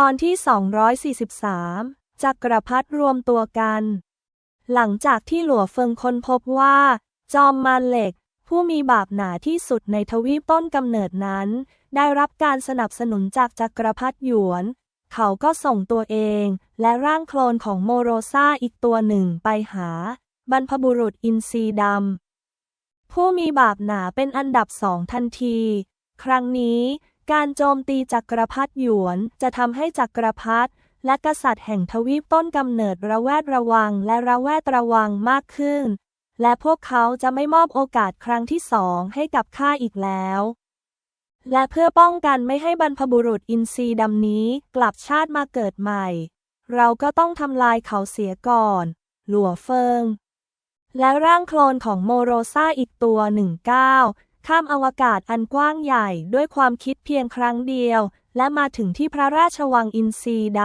ตอนที่ 243 จักรพรรดิรวมตัวกัน หลังจากที่หลัวเฟิงค้นพบว่า จอมมารเหล็ก ผู้มีบาปหนาที่สุดในทวีปต้นกำเนิดนั้น ได้รับการสนับสนุนจากจักรพรรดิหยวน เขาก็ส่งตัวเอง และร่างโคลนของโมโรซาอีกตัวหนึ่งไปหา บรรพบุรุษอินทรีดำผู้มีบาปหนาเป็นอันดับสองทันที ครั้งนี้ การโจมตีจักรพรรดิหยวนจะทำให้จักรพรรดิและกษัตริย์แห่งทวีปต้นกำเนิดระแวดระวังและระแวดระวังมากขึ้น และพวกเขาจะไม่มอบโอกาสครั้งที่สองให้กับข้าอีกแล้ว และเพื่อป้องกันไม่ให้บรรพบุรุษอินทรีดำนี้กลับชาติมาเกิดใหม่ เราก็ต้องทำลายเขาเสียก่อน หลัวเฟิง และร่างโคลนของโมโรซาอีกตัวหนึ่งก้า ข้ามอวกาศอันกว้างใหญ่ด้วยความคิดเพียงครั้งเดียว และมาถึงที่พระราชวังอินทรีด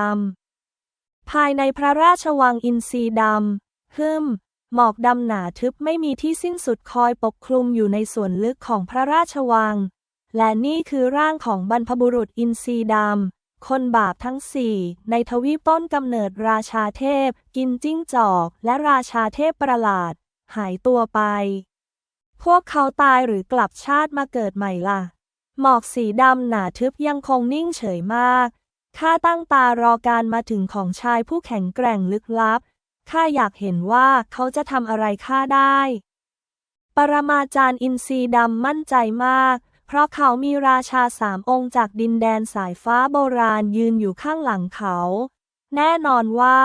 ำ ภายในพระราชวังอินทรีดำฮึมหมอกดำหนาทึบไม่มีที่สิ้นสุดคอยปกคลุมอยู่ในส่วนลึกของพระราชวัง และนี่คือร่างของบรรพบุรุษอินทรีดำ คนบาปทั้งสี่ ในทวีปต้นกำเนิดราชาเทพ กินจิ้งจอก และราชาเทพประหลาด หายตัวไป พวกเขาตายหรือกลับชาติมาเกิดใหม่ล่ะ หมอกสีดำหนาทึบยังคงนิ่งเฉยมาก ข้าตั้งตารอการมาถึงของชายผู้แข็งแกร่งลึกลับ ข้าอยากเห็นว่าเขาจะทำอะไรข้าได้ ปรมาจารย์อินทรีดำมั่นใจมาก เพราะเขามีราชาสามองค์จากดินแดนสายฟ้าโบราณยืนอยู่ข้างหลังเขา แน่นอนว่า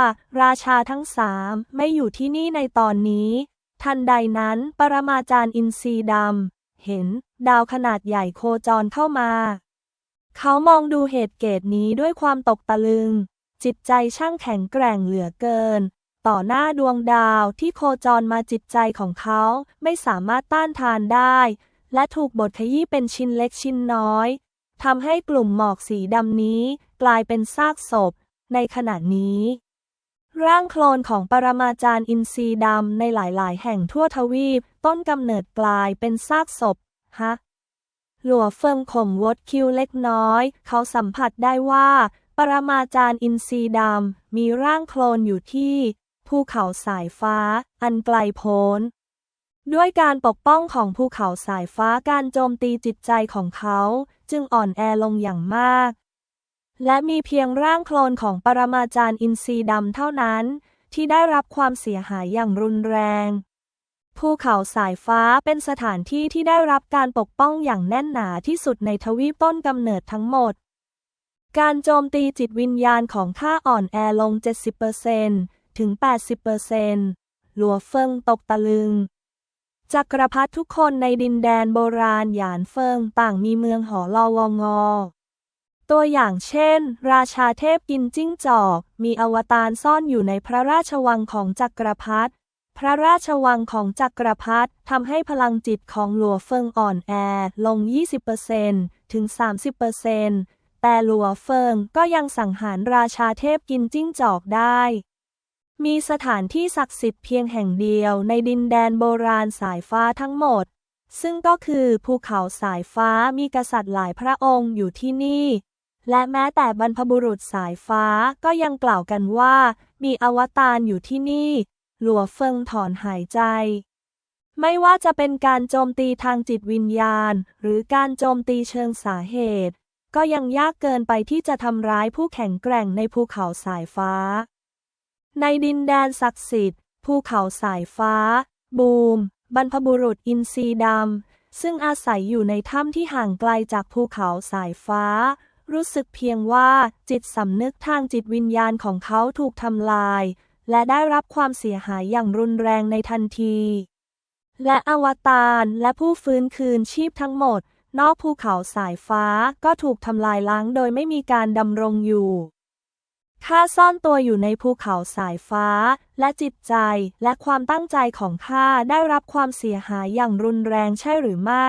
ราชาทั้งสามไม่อยู่ที่นี่ในตอนนี้ ทันใดนั้น ปรมาจารย์อินทรีดำ เห็น ดาวขนาดใหญ่โคจรเข้ามา เขามองดูเหตุเกตนี้ด้วยความตกตะลึง จิตใจช่างแข็งแกร่งเหลือเกิน ต่อหน้าดวงดาวที่โคจรมาจิตใจของเขาไม่สามารถต้านทานได้ และถูกบดขยี้เป็นชิ้นเล็กชิ้นน้อยทำให้กลุ่มหมอกสีดำนี้กลายเป็นซากศพ ในขณะนี้ ร่างโคลนของปรมาจารย์อินทรีดำในหลาย ๆ แห่งทั่วทวีป ต้นกำเนิดกลายเป็นซากศพ ฮะ หลัวเฟิงข่มวดคิ้วเล็กน้อย เขาสัมผัสได้ว่า ปรมาจารย์อินทรีดำมีร่างโคลนอยู่ที่ ภูเขาสายฟ้า อันไกลโพ้น ด้วยการปกป้องของภูเขาสายฟ้าการโจมตีจิตใจของเขา จึงอ่อนแอลงอย่างมาก และมีเพียงร่างโคลนของปรมาจารย์อินทรีดำเท่านั้น ที่ได้รับความเสียหายอย่างรุนแรง ภูเขาสายฟ้าเป็นสถานที่ที่ได้รับการปกป้องอย่างแน่นหนาที่สุดในทวีปต้นกำเนิดทั้งหมด การโจมตีจิตวิญญาณของข้าอ่อนแอลง 70%ถึง 80%หลัวเฟิงตกตะลึงจักรพรรดิทุกคนในดินแดนโบราณหยานเฟิงต่างมีเมืองหอลอวงอ ตัวอย่างเช่น ราชาเทพกินจิ้งจอก มีอวตารซ่อนอยู่ในพระราชวังของจักรพรรดิพระราชวังของจักรพรรดิทำให้พลังจิตของหลัวเฟิงอ่อนแอลง 20%ถึง 30%แต่หลัวเฟิงก็ยังสังหารราชาเทพกินจิ้งจอกได้ มีสถานที่ศักดิ์สิทธิ์เพียงแห่งเดียวในดินแดนโบราณสายฟ้าทั้งหมด ซึ่งก็คือภูเขาสายฟ้ามีกษัตริย์หลายพระองค์อยู่ที่นี่ และแม้แต่บรรพบุรุษสายฟ้าก็ยังกล่าวกันว่า มีอวตารอยู่ที่นี่ หลัวเฟิงถอนหายใจ ไม่ว่าจะเป็นการโจมตีทางจิตวิญญาณ หรือการโจมตีเชิงสาเหตุ ก็ยังยากเกินไปที่จะทำร้ายผู้แข็งแกร่งในภูเขาสายฟ้า ในดินแดนศักดิ์สิทธิ์ ภูเขาสายฟ้า บูม บรรพบุรุษอินทรีดำซึ่งอาศัยอยู่ในถ้ำที่ห่างไกลจากภูเขาสายฟ้า รู้สึกเพียงว่าจิตสำนึกทางจิตวิญญาณของเขาถูกทำลาย และได้รับความเสียหายอย่างรุนแรงในทันที และอวตารและผู้ฟื้นคืนชีพทั้งหมด นอกภูเขาสายฟ้าก็ถูกทำลายล้างโดยไม่มีการดำรงอยู่ข้าซ่อนตัวอยู่ในภูเขาสายฟ้า และจิตใจและความตั้งใจของข้าได้รับความเสียหายอย่างรุนแรงใช่หรือไม่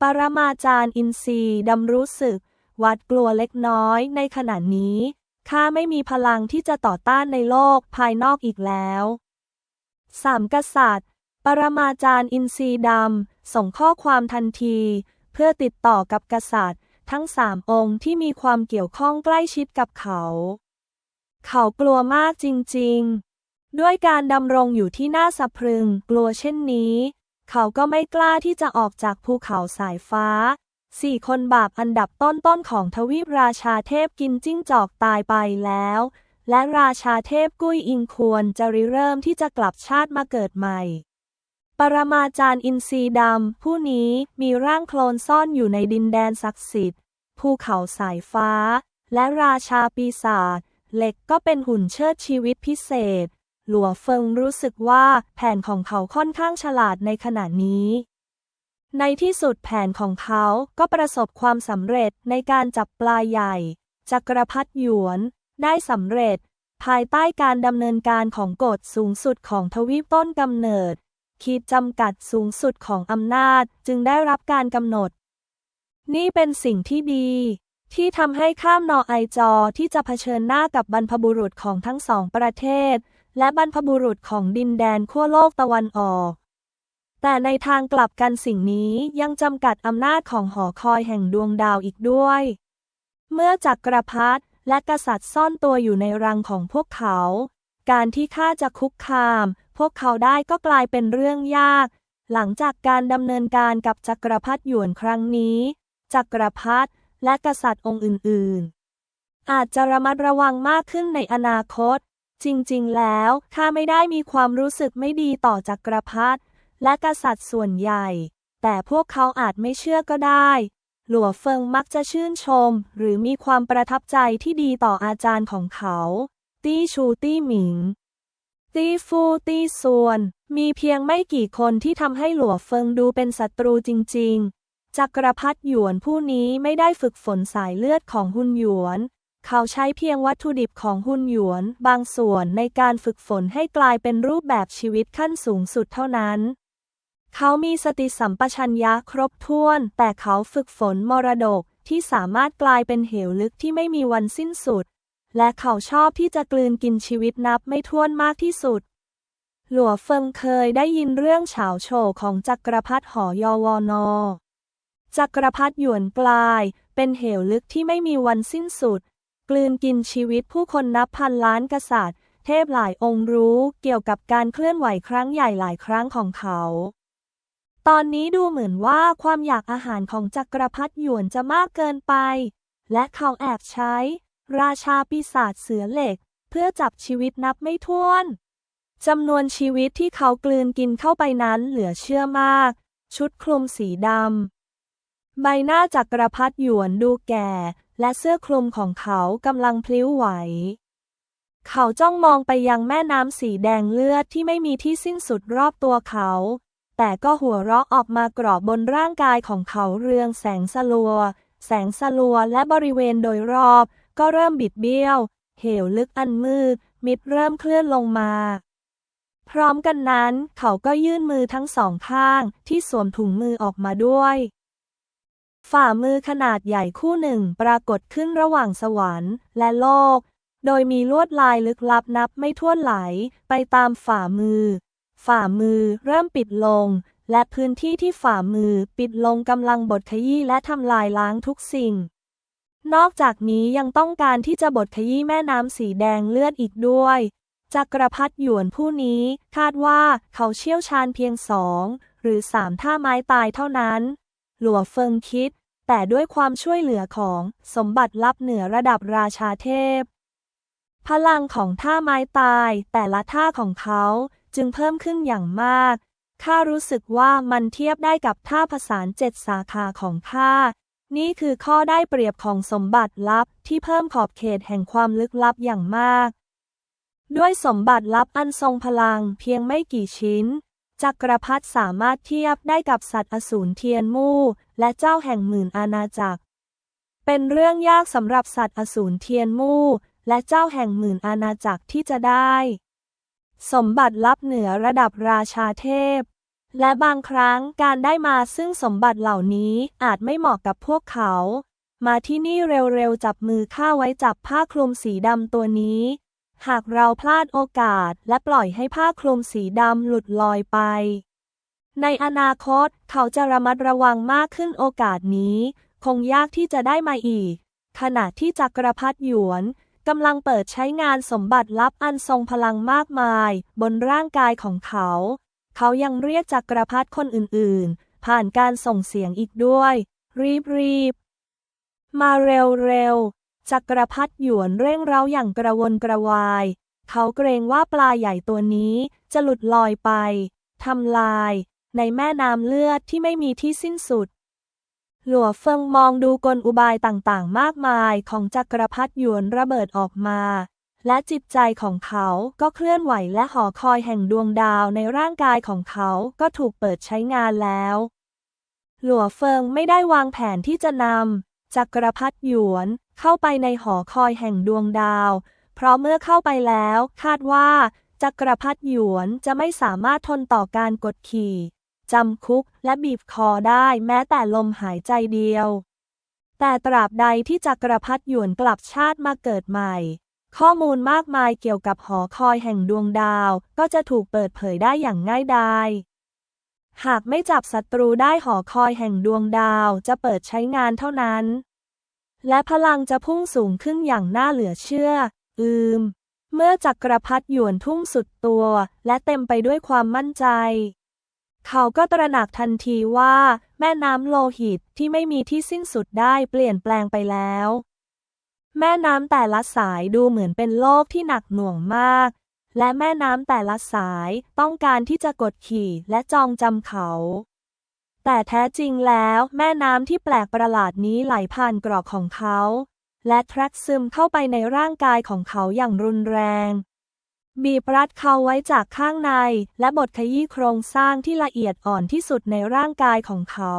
ปรมาจารย์อินทรีดำรู้สึก วาดกลัวเล็กน้อยในขณะนี้ ข้าไม่มีพลังที่จะต่อต้านในโลกภายนอกอีกแล้วสามกษัตริย์ ปรมาจารย์อินทรีดำ ส่งข้อความทันที เพื่อติดต่อกับกษัตริย์ ทั้งสามองค์ที่มีความเกี่ยวข้องใกล้ชิดกับเขา เขากลัวมากจริงๆ ด้วยการดำรงอยู่ที่หน้าสะพรึงกลัวเช่นนี้ เขาก็ไม่กล้าที่จะออกจากภูเขาสายฟ้า สี่คนบาปอันดับต้นๆของทวีปราชาเทพกินจิ้งจอกตายไปแล้ว และราชาเทพกุ้ยอิงควรจะริเริ่มที่จะกลับชาติมาเกิดใหม่ ปรมาจารย์อินทรีดำ ผู้นี้มีร่างโคลนซ่อนอยู่ในดินแดนศักดิ์สิทธิ์ ภูเขาสายฟ้า และราชาปีศาจเหล็กก็เป็นหุ่นเชิดชีวิตพิเศษ หลัวเฟิงรู้สึกว่าแผนของเขาค่อนข้างฉลาดในขณะนี้ ในที่สุดแผนของเขาก็ประสบความสำเร็จในการจับปลาใหญ่ จักรพรรดิหยวนได้สำเร็จ ภายใต้การดำเนินการของกฎสูงสุดของทวีปต้นกำเนิด ขีดจำกัดสูงสุดของอำนาจจึงได้รับการกำหนด นี่เป็นสิ่งที่ดี ที่ทำให้ข้ามนอไอจอที่จะเผชิญหน้ากับบรรพบุรุษของทั้งสองประเทศ และบรรพบุรุษของดินแดนขั้วโลกตะวันออก แต่ในทางกลับกันสิ่งนี้ยังจำกัดอำนาจของหอคอยแห่งดวงดาวอีกด้วย เมื่อจักรพรรดิและกษัตริย์ซ่อนตัวอยู่ในรังของพวกเขา การที่ข้าจะคุกคาม พวกเขาได้ก็กลายเป็นเรื่องยาก หลังจากการดำเนินการกับจักรพรรดิหยวนครั้งนี้ จักรพรรดิและกษัตริย์องค์อื่น ๆ อาจจะระมัดระวังมากขึ้นในอนาคต จริง ๆ แล้วข้าไม่ได้มีความรู้สึกไม่ดีต่อจักรพรรดิ และกษัตริย์ส่วนใหญ่ แต่พวกเขาอาจไม่เชื่อก็ได้ หลัวเฟิงมักจะชื่นชม หรือมีความประทับใจที่ดีต่ออาจารย์ของเขา ตี้ชูตี้หมิง ตี้ฟูตี้ส่วน มีเพียงไม่กี่คนที่ทำให้หลัวเฟิงดูเป็นศัตรูจริง ๆ จักรพรรดิหยวนผู้นี้ไม่ได้ฝึกฝนสายเลือดของหุนหยวนเขาใช้เพียงวัตถุดิบของหุนหยวนบางส่วนในการฝึกฝนให้กลายเป็นรูปแบบชีวิตขั้นสูงสุดเท่านั้น เขามีสติสัมปชัญญะครบถ้วน แต่เขาฝึกฝนมรดกที่สามารถกลายเป็นเหวลึกที่ไม่มีวันสิ้นสุด และเขาชอบที่จะกลืนกินชีวิตนับไม่ถ้วนมากที่สุด หลัวเฟิงเคยได้ยินเรื่องเฉาโฉของจักรพรรดิหอยอวอนอจักรพรรดิหยวนกลาย เป็นเหวลึกที่ไม่มีวันสิ้นสุด กลืนกินชีวิตผู้คนนับพันล้านกษัตริย์ เทพหลายองค์รู้เกี่ยวกับการเคลื่อนไหวครั้งใหญ่หลายครั้งของเขา ตอนนี้ดูเหมือนว่าความอยากอาหารของจักรพรรดิหยวนจะมากเกินไป และเขาแอบใช้ ราชาปีศาจเสือเหล็ก เพื่อจับชีวิตนับไม่ถ้วนจำนวนชีวิตที่เขากลืนกินเข้าไปนั้นเหลือเชื่อมาก ชุดคลุมสีดำ ใบหน้าจักรพรรดิหยวนดูแก่ และเสื้อคลุมของเขากำลังพลิ้วไหว เขาจ้องมองไปยังแม่น้ำสีแดงเลือดที่ไม่มีที่สิ้นสุดรอบตัวเขา แต่ก็หัวเราะออกมากรอบบนร่างกายของเขาเรืองแสงสลัว แสงสลัวและบริเวณโดยรอบ ก็เริ่มบิดเบี้ยว เหวลึกอันมืด มิดเริ่มเคลื่อนลงมา พร้อมกันนั้น เขาก็ยื่นมือทั้งสองข้างที่สวมถุงมือออกมาด้วย ฝ่ามือขนาดใหญ่คู่หนึ่งปรากฏขึ้นระหว่างสวรรค์และโลก โดยมีลวดลายลึกลับนับไม่ถ้วนไหลไปตามฝ่ามือ ฝ่ามือเริ่มปิดลง และพื้นที่ที่ฝ่ามือปิดลงกำลังบดขยี้และทำลายล้างทุกสิ่ง นอกจากนี้ยังต้องการที่จะบดขยี้แม่น้ำสีแดงเลือดอีกด้วยจักรพรรดิหยวนผู้นี้คาดว่าเขาเชี่ยวชาญเพียงสองหรือสามท่าไม้ตายเท่านั้น หลัวเฟิงคิด แต่ด้วยความช่วยเหลือของสมบัติลับเหนือระดับราชาเทพ พลังของท่าไม้ตายแต่ละท่าของเขา จึงเพิ่มขึ้นอย่างมากข้ารู้สึกว่ามันเทียบได้กับท่าผสานเจ็ดสาขาของข้า นี่คือข้อได้เปรียบของสมบัติลับที่เพิ่มขอบเขตแห่งความลึกลับอย่างมาก ด้วยสมบัติลับอันทรงพลังเพียงไม่กี่ชิ้น จักรพรรดิสามารถเทียบได้กับสัตว์อสูรเทียนมู่และเจ้าแห่งหมื่นอาณาจักร เป็นเรื่องยากสำหรับสัตว์อสูรเทียนมู่และเจ้าแห่งหมื่นอาณาจักรที่จะได้ สมบัติลับเหนือระดับราชาเทพ และบางครั้งการได้มาซึ่งสมบัติเหล่านี้อาจไม่เหมาะกับพวกเขา มาที่นี่เร็วๆ จับมือข้าไว้จับผ้าคลุมสีดำตัวนี้ หากเราพลาดโอกาสและปล่อยให้ผ้าคลุมสีดำหลุดลอยไป ในอนาคตเขาจะระมัดระวังมากขึ้นโอกาสนี้ คงยากที่จะได้มาอีก ขณะที่จักรพรรดิหยวน กำลังเปิดใช้งานสมบัติลับอันทรงพลังมากมาย บนร่างกายของเขา เขายังเรียกจักรพรรดิคนอื่นๆ ผ่านการส่งเสียงอีกด้วย รีบรีบๆมาเร็วเร็วๆจักรพรรดิหยวนเร่งเร้าอย่างกระวนกระวาย เขาเกรงว่าปลาใหญ่ตัวนี้จะหลุดลอยไปทำลาย ในแม่น้ำเลือดที่ไม่มีที่สิ้นสุด หลัวเฟิงมองดูกลอุบายต่างๆ มากมายของจักรพรรดิหยวนระเบิดออกมา และจิตใจของเขาก็เคลื่อนไหวและหอคอยแห่งดวงดาวในร่างกายของเขาก็ถูกเปิดใช้งานแล้ว หลัวเฟิงไม่ได้วางแผนที่จะนำจักรพรรดิหยวนเข้าไปในหอคอยแห่งดวงดาว เพราะเมื่อเข้าไปแล้วคาดว่าจักรพรรดิหยวนจะไม่สามารถทนต่อการกดขี่ จำคุกและบีบคอได้แม้แต่ลมหายใจเดียว แต่ตราบใดที่จักรพรรดิหยวนกลับชาติมาเกิดใหม่ ข้อมูลมากมายเกี่ยวกับหอคอยแห่งดวงดาว ก็จะถูกเปิดเผยได้อย่างง่ายดายหากไม่จับศัตรูได้หอคอยแห่งดวงดาวจะเปิดใช้งานเท่านั้น และพลังจะพุ่งสูงขึ้นอย่างน่าเหลือเชื่อ อืม เมื่อจักรพรรดิหยวนทุ่มสุดตัว และเต็มไปด้วยความมั่นใจ เขาก็ตระหนักทันทีว่า แม่น้ำโลหิตที่ไม่มีที่สิ้นสุดได้เปลี่ยนแปลงไปแล้ว แม่น้ำแต่ละสายดูเหมือนเป็นโลกที่หนักหน่วงมาก และแม่น้ำแต่ละสายต้องการที่จะกดขี่และจองจำเขา แต่แท้จริงแล้วแม่น้ำที่แปลกประหลาดนี้ไหลผ่านกรอกของเขา และแทรกซึมเข้าไปในร่างกายของเขาอย่างรุนแรง บีบรัดเขาไว้จากข้างใน และบดขยี้โครงสร้างที่ละเอียดอ่อนที่สุดในร่างกายของเขา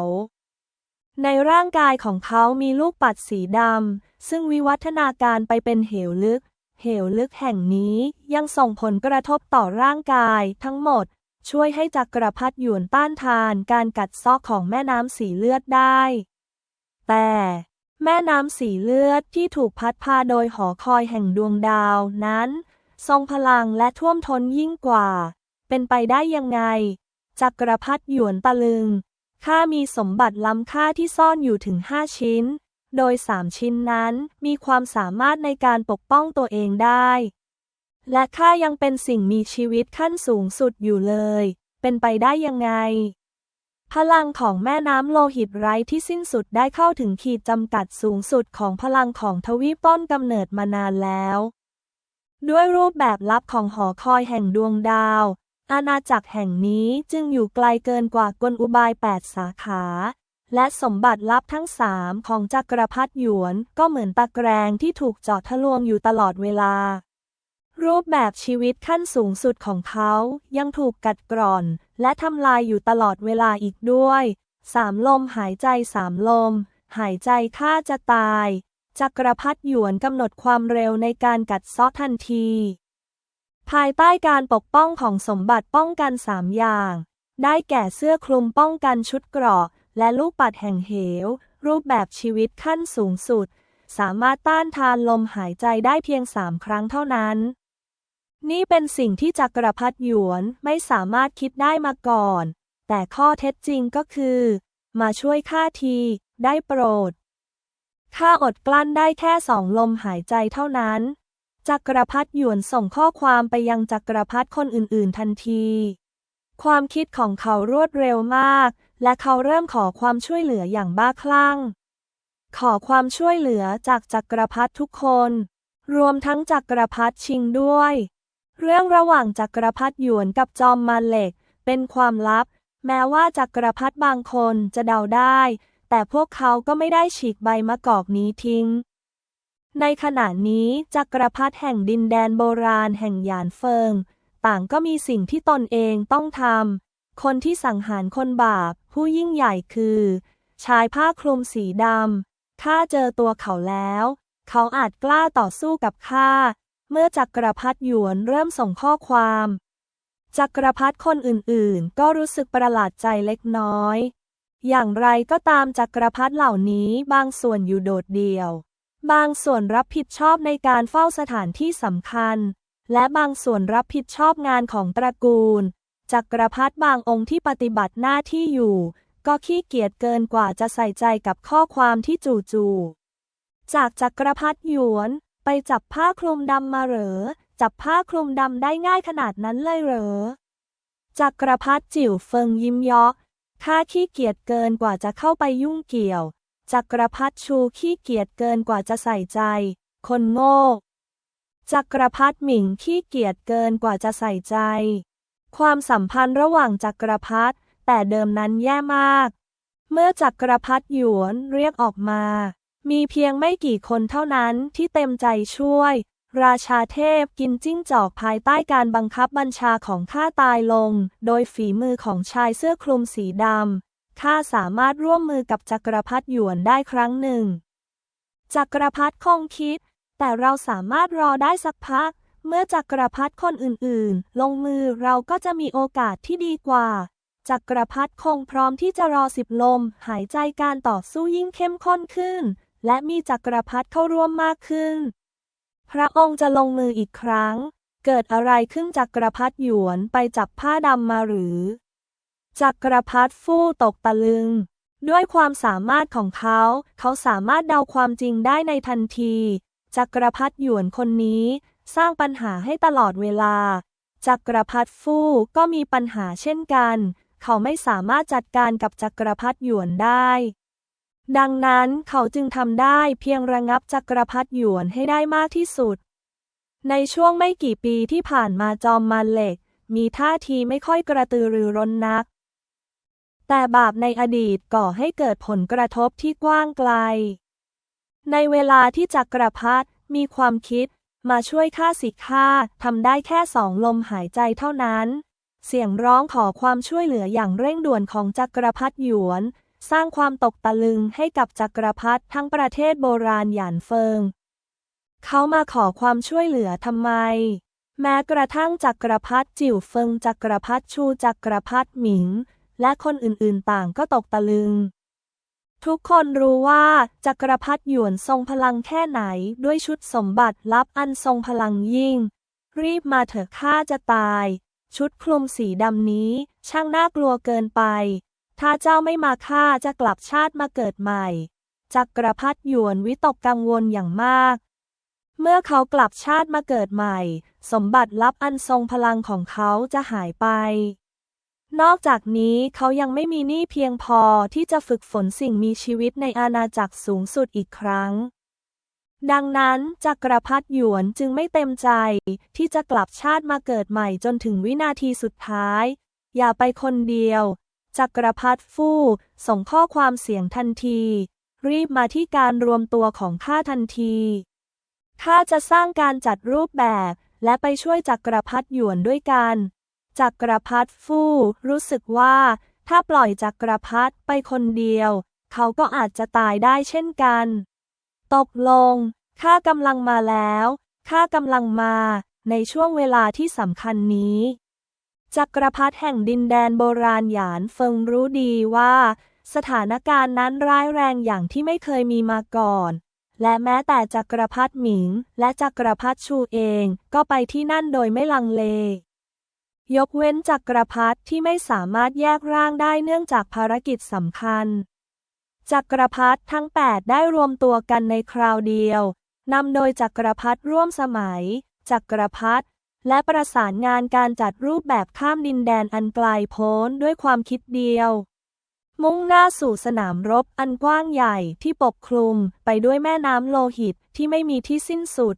ในร่างกายของเขามีลูกปัดสีดำ ซึ่งวิวัฒนาการไปเป็นเหวลึก เหวลึกแห่งนี้ยังส่งผลกระทบต่อร่างกายทั้งหมด ช่วยให้จักรพรรดิหยวนต้านทานการกัดซอกของแม่น้ำสีเลือดได้ แต่แม่น้ำสีเลือดที่ถูกพัดพาโดยหอคอยแห่งดวงดาวนั้น ทรงพลังและท่วมท้นยิ่งกว่า เป็นไปได้ยังไง จักรพรรดิหยวนตะลึง ข้ามีสมบัติล้ำค่าที่ซ่อนอยู่ถึงห้าชิ้น โดยสามชิ้นนั้นมีความสามารถในการปกป้องตัวเองได้ และข้ายังเป็นสิ่งมีชีวิตขั้นสูงสุดอยู่เลย เป็นไปได้ยังไง พลังของแม่น้ำโลหิตไร้ที่สิ้นสุดได้เข้าถึงขีดจำกัดสูงสุดของพลังของทวีปต้นกำเนิดมานานแล้ว ด้วยรูปแบบลับของหอคอยแห่งดวงดาว อาณาจักรแห่งนี้จึงอยู่ไกลเกินกว่ากลอุบายแปดสาขา และสมบัติลับทั้งสามของจักรพรรดิหยวนก็เหมือนตะแกรงที่ถูกเจาะทะลวงอยู่ตลอดเวลา รูปแบบชีวิตขั้นสูงสุดของเขายังถูกกัดกร่อน และทำลายอยู่ตลอดเวลาอีกด้วย สามลมหายใจสามลม หายใจฆ่าจะตาย จักรพรรดิหยวนกำหนดความเร็วในการกัดเซาะทันที ภายใต้การปกป้องของสมบัติป้องกันสามอย่าง ได้แก่เสื้อคลุมป้องกันชุดเกราะ และลูกปัดแห่งเหว รูปแบบชีวิตขั้นสูงสุด สามารถต้านทานลมหายใจได้เพียงสามครั้งเท่านั้น นี่เป็นสิ่งที่จักรพรรดิหยวนไม่สามารถคิดได้มาก่อน แต่ข้อเท็จจริงก็คือ มาช่วยข้าที ได้โปรด ข้าอดกลั้นได้แค่สองลมหายใจเท่านั้น จักรพรรดิหยวนส่งข้อความไปยังจักรพรรดิคนอื่น ๆ ทันที ความคิดของเขารวดเร็วมาก และเขาเริ่มขอความช่วยเหลืออย่างบ้าคลั่ง ขอความช่วยเหลือจากจักรพรรดิทุกคน รวมทั้งจักรพรรดิชิงด้วย เรื่องระหว่างจักรพรรดิหยวนกับจอมมารเหล็ก เป็นความลับ แม้ว่าจักรพรรดิบางคนจะเดาได้ แต่พวกเขาก็ไม่ได้ฉีกใบมะกอกนี้ทิ้ง ในขณะนี้จักรพรรดิแห่งดินแดนโบราณแห่งหยานเฟิง ต่างก็มีสิ่งที่ตนเองต้องทำ คนที่สังหารคนบาป ผู้ยิ่งใหญ่คือ ชายผ้าคลุมสีดำข้าเจอตัวเขาแล้ว เขาอาจกล้าต่อสู้กับข้าเมื่อจักรพรรดิหยวนเริ่มส่งข้อความ จักรพรรดิคนอื่นๆ ก็รู้สึกประหลาดใจเล็กน้อย อย่างไรก็ตามจักรพรรดิเหล่านี้บางส่วนอยู่โดดเดี่ยว บางส่วนรับผิดชอบในการเฝ้าสถานที่สำคัญ และบางส่วนรับผิดชอบงานของตระกูล จักรพรรดิบางองค์ที่ปฏิบัติหน้าที่อยู่ ก็ขี้เกียจเกินกว่าจะใส่ใจกับข้อความที่จู่ๆจากจักรพรรดิหยวน ไปจับผ้าคลุมดำมาเหรอ จับผ้าคลุมดำได้ง่ายขนาดนั้นเลยเหรอจักรพรรดิจิ๋วเฟิงยิ้มยาะ ข้าขี้เกียจเกินกว่าจะเข้าไปยุ่งเกี่ยว จักรพรรดิชูขี้เกียจเกินกว่าจะใส่ใจ คนโง่ จักรพรรดิหมิงขี้เกียจเกินกว่าจะใส่ใจ ความสัมพันธ์ระหว่างจักรพรรดิแต่เดิมนั้นแย่มาก เมื่อจักรพรรดิหยวนเรียกออกมา มีเพียงไม่กี่คนเท่านั้นที่เต็มใจช่วย ราชาเทพกินจิ้งจอกภายใต้การบังคับบัญชาของข้าตายลง โดยฝีมือของชายเสื้อคลุมสีดำ ข้าสามารถร่วมมือกับจักรพรรดิหยวนได้ครั้งหนึ่ง จักรพรรดิคงคิด แต่เราสามารถรอได้สักพัก เมื่อจักรพรรดิคนอื่นๆ ลงมือเราก็จะมีโอกาสที่ดีกว่า จักรพรรดิคงพร้อมที่จะรอสิบลม หายใจการต่อสู้ยิ่งเข้มข้นขึ้น และมีจักรพรรดิเข้าร่วมมากขึ้น พระองค์จะลงมืออีกครั้ง เกิดอะไรขึ้นจักรพรรดิหยวนไปจับผ้าดำมาหรือ จักรพรรดิฟู่ตกตะลึง ด้วยความสามารถของเขา เขาสามารถเดาความจริงได้ในทันที จักรพรรดิหยวนคนนี้ สร้างปัญหาให้ตลอดเวลา จักรพรรดิฟู่ก็มีปัญหาเช่นกัน เขาไม่สามารถจัดการกับจักรพรรดิหยวนได้ ดังนั้นเขาจึงทำได้เพียงระงับจักรพรรดิหยวนให้ได้มากที่สุด ในช่วงไม่กี่ปีที่ผ่านมาจอมมารเหล็ก มีท่าทีไม่ค่อยกระตือรือร้นนัก แต่บาปในอดีตก่อให้เกิดผลกระทบที่กว้างไกล ในเวลาที่จักรพรรดิมีความคิดมาช่วยข้าสิข้าทำได้แค่สองลมหายใจเท่านั้น เสียงร้องขอความช่วยเหลืออย่างเร่งด่วนของจักรพรรดิหยวน สร้างความตกตะลึงให้กับจักรพรรดิทั้งประเทศโบราณหยานเฟิง เขามาขอความช่วยเหลือทำไม แม้กระทั่งจักรพรรดิจิ๋วเฟิงจักรพรรดิชูจักรพรรดิหมิง และคนอื่นๆต่างก็ตกตะลึง ทุกคนรู้ว่าจักรพรรดิหยวนทรงพลังแค่ไหนด้วยชุดสมบัติลับอันทรงพลังยิ่ง รีบมาเถอะข้าจะตาย ชุดคลุมสีดำนี้ ช่างน่ากลัวเกินไป ถ้าเจ้าไม่มาข้าจะกลับชาติมาเกิดใหม่ จักรพรรดิหยวนวิตกกังวลอย่างมาก เมื่อเขากลับชาติมาเกิดใหม่ สมบัติลับอันทรงพลังของเขาจะหายไป นอกจากนี้เขายังไม่มีหนี้เพียงพอที่จะฝึกฝนสิ่งมีชีวิตในอาณาจักรสูงสุดอีกครั้ง ดังนั้นจักรพรรดิหยวนจึงไม่เต็มใจที่จะกลับชาติมาเกิดใหม่จนถึงวินาทีสุดท้าย อย่าไปคนเดียว จักรพรรดิฟู่ส่งข้อความเสียงทันที รีบมาที่การรวมตัวของข้าทันที ข้าจะสร้างการจัดรูปแบบ และไปช่วยจักรพรรดิหยวนด้วยกัน จักรพรรดิฟู่รู้สึกว่า ถ้าปล่อยจักรพรรดิไปคนเดียว เขาก็อาจจะตายได้เช่นกัน ตกลงข้ากำลังมาแล้วข้ากำลังมาในช่วงเวลาที่สำคัญนี้ จักรพรรดิแห่งดินแดนโบราณหยานเฟิงรู้ดีว่า สถานการณ์นั้นร้ายแรงอย่างที่ไม่เคยมีมาก่อน และแม้แต่จักรพรรดิหมิง และจักรพรรดิชูเองก็ไปที่นั่นโดยไม่ลังเล ยกเว้นจักรพรรดิที่ไม่สามารถแยกร่างได้เนื่องจากภารกิจสำคัญ จักรพรรดิทั้ง 8 ได้รวมตัวกันในคราวเดียวนำโดยจักรพรรดิร่วมสมัย จักรพรรดิ และประสานงานการจัดรูปแบบข้ามดินแดนอันไกลโพ้นด้วยความคิดเดียว มุ่งหน้าสู่สนามรบอันกว้างใหญ่ที่ปกคลุมไปด้วยแม่น้ำโลหิตที่ไม่มีที่สิ้นสุด